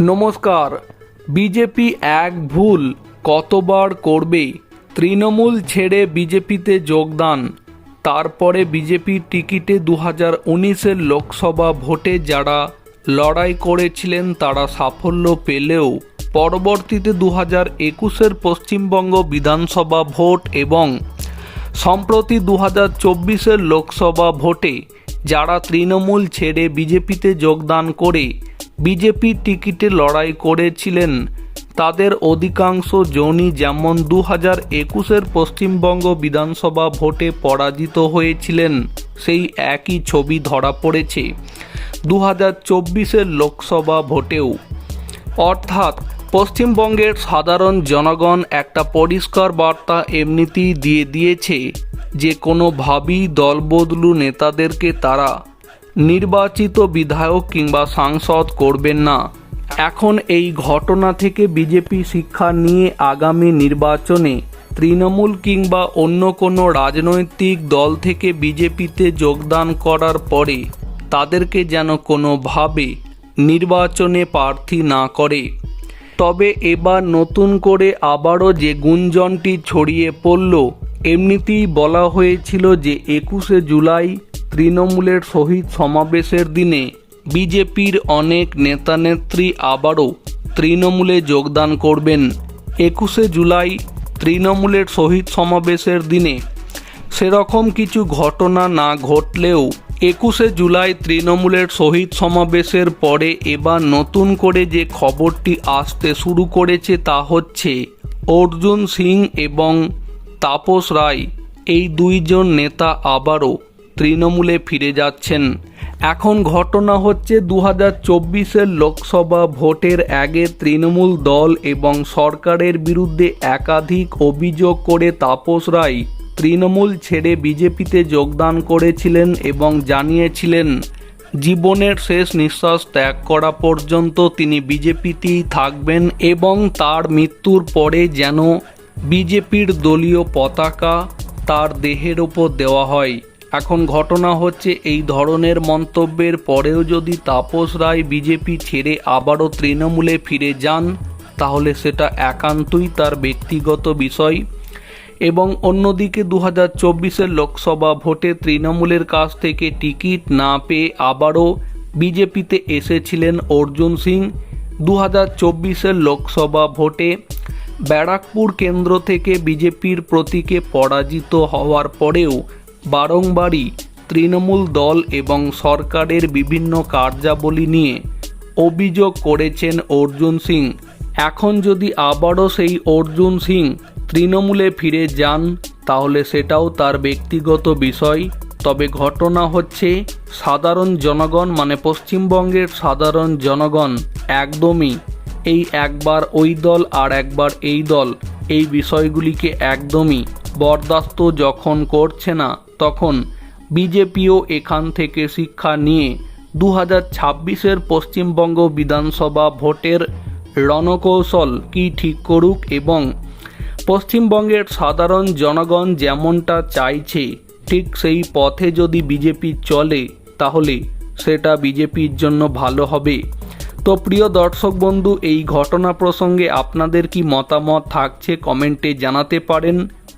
নমস্কার। বিজেপি এক ভুল, কতবার করবে? তৃণমূল ছেড়ে বিজেপিতে যোগদান। তারপরে বিজেপির টিকিটে দু হাজার উনিশের লোকসভা ভোটে যারা লড়াই করেছিলেন, তারা সাফল্য পেলেও পরবর্তীতে দু হাজার একুশের পশ্চিমবঙ্গ বিধানসভা ভোট এবং সম্প্রতি দু হাজার চব্বিশের লোকসভা ভোটে যারা তৃণমূল ছেড়ে বিজেপিতে যোগদান করে বিজেপির টিকিটে লড়াই করেছিলেন। তাদের অধিকাংশ জনই যেমন দু হাজার একুশের পশ্চিমবঙ্গ বিধানসভা ভোটে পরাজিত হয়েছিলেন, সেই একই ছবি ধরা পড়েছে দু হাজার চব্বিশের লোকসভা ভোটেও। অর্থাৎ পশ্চিমবঙ্গের সাধারণ জনগণ একটা পরিষ্কার বার্তা এমনিতেই দিয়ে দিয়েছে, যে কোনোভাবেই দলবদলু নেতাদেরকে তারা নির্বাচিত বিধায়ক কিংবা সাংসদ করবেন না। এখন এই ঘটনা থেকে বিজেপি শিক্ষা নিয়ে আগামী নির্বাচনে তৃণমূল কিংবা অন্য কোনো রাজনৈতিক দল থেকে বিজেপিতে যোগদান করার পরে তাদেরকে যেন কোনোভাবে নির্বাচনে প্রার্থী না করে। তবে এবার নতুন করে আবারও যে গুঞ্জনটি ছড়িয়ে পড়ল, এমনিতেই বলা হয়েছিল যে একুশে জুলাই তৃণমূলের শহীদ সমাবেশের দিনে বিজেপির অনেক নেতানেত্রী আবারও তৃণমূলে যোগদান করবেন। একুশে জুলাই তৃণমূলের শহীদ সমাবেশের দিনে সেরকম কিছু ঘটনা না ঘটলেও একুশে জুলাই তৃণমূলের শহীদ সমাবেশের পরে এবার নতুন করে যে খবরটি আসতে শুরু করেছে তা হচ্ছে অর্জুন সিং এবং তাপস রায়, এই দুইজন নেতা আবারও তৃণমূলে ফিরে যাচ্ছেন। এখন ঘটনা হচ্ছে দু হাজার লোকসভা ভোটের আগে তৃণমূল দল এবং সরকারের বিরুদ্ধে একাধিক অভিযোগ করে তাপস রায় তৃণমূল ছেড়ে বিজেপিতে যোগদান করেছিলেন এবং জানিয়েছিলেন, জীবনের শেষ নিঃশ্বাস ত্যাগ করা পর্যন্ত তিনি বিজেপিতেই থাকবেন এবং তার মৃত্যুর পরে যেন বিজেপির দলীয় পতাকা তার দেহের ওপর দেওয়া হয়। এখন ঘটনা হচ্ছে এই ধরনের মন্তব্যের পরেও যদি তাপস রায় বিজেপি ছেড়ে আবারও তৃণমূলে ফিরে যান, তাহলে সেটা একান্তই তার ব্যক্তিগত বিষয়। এবং অন্যদিকে দু হাজার চব্বিশের লোকসভা ভোটে তৃণমূলের কাছ থেকে টিকিট না পেয়ে আবারও বিজেপিতে এসেছিলেন অর্জুন সিং। দু হাজার চব্বিশের লোকসভা ভোটে ব্যারাকপুর কেন্দ্র থেকে বিজেপির প্রতীকে পরাজিত হওয়ার পরেও বারংবারই তৃণমূল দল এবং সরকারের বিভিন্ন কার্যাবলী নিয়ে অভিযোগ করেছেন অর্জুন সিং। এখন যদি আবারও সেই অর্জুন সিং তৃণমূলে ফিরে যান, তাহলে সেটাও তার ব্যক্তিগত বিষয়। তবে ঘটনা হচ্ছে, সাধারণ জনগণ মানে পশ্চিমবঙ্গের সাধারণ জনগণ একদমই এই একবার ওই দল আর একবার এই দল এই বিষয়গুলিকে একদমই বরদাস্ত যখন করছে না তখন বিজেপিও এখান থেকে শিক্ষা নিয়ে দু হাজার ছাব্বিশের পশ্চিমবঙ্গ বিধানসভা ভোটের রণকৌশল কি ঠিক করুক এবং পশ্চিমবঙ্গের সাধারণ জনগণ যেমনটা চাইছে, ঠিক সেই পথে যদি বিজেপি চলে, তাহলে সেটা বিজেপির জন্য ভালো হবে। তো প্রিয় দর্শক বন্ধু, এই ঘটনা প্রসঙ্গে আপনাদের কি মতামত থাকছে কমেন্টে জানাতে পারেন।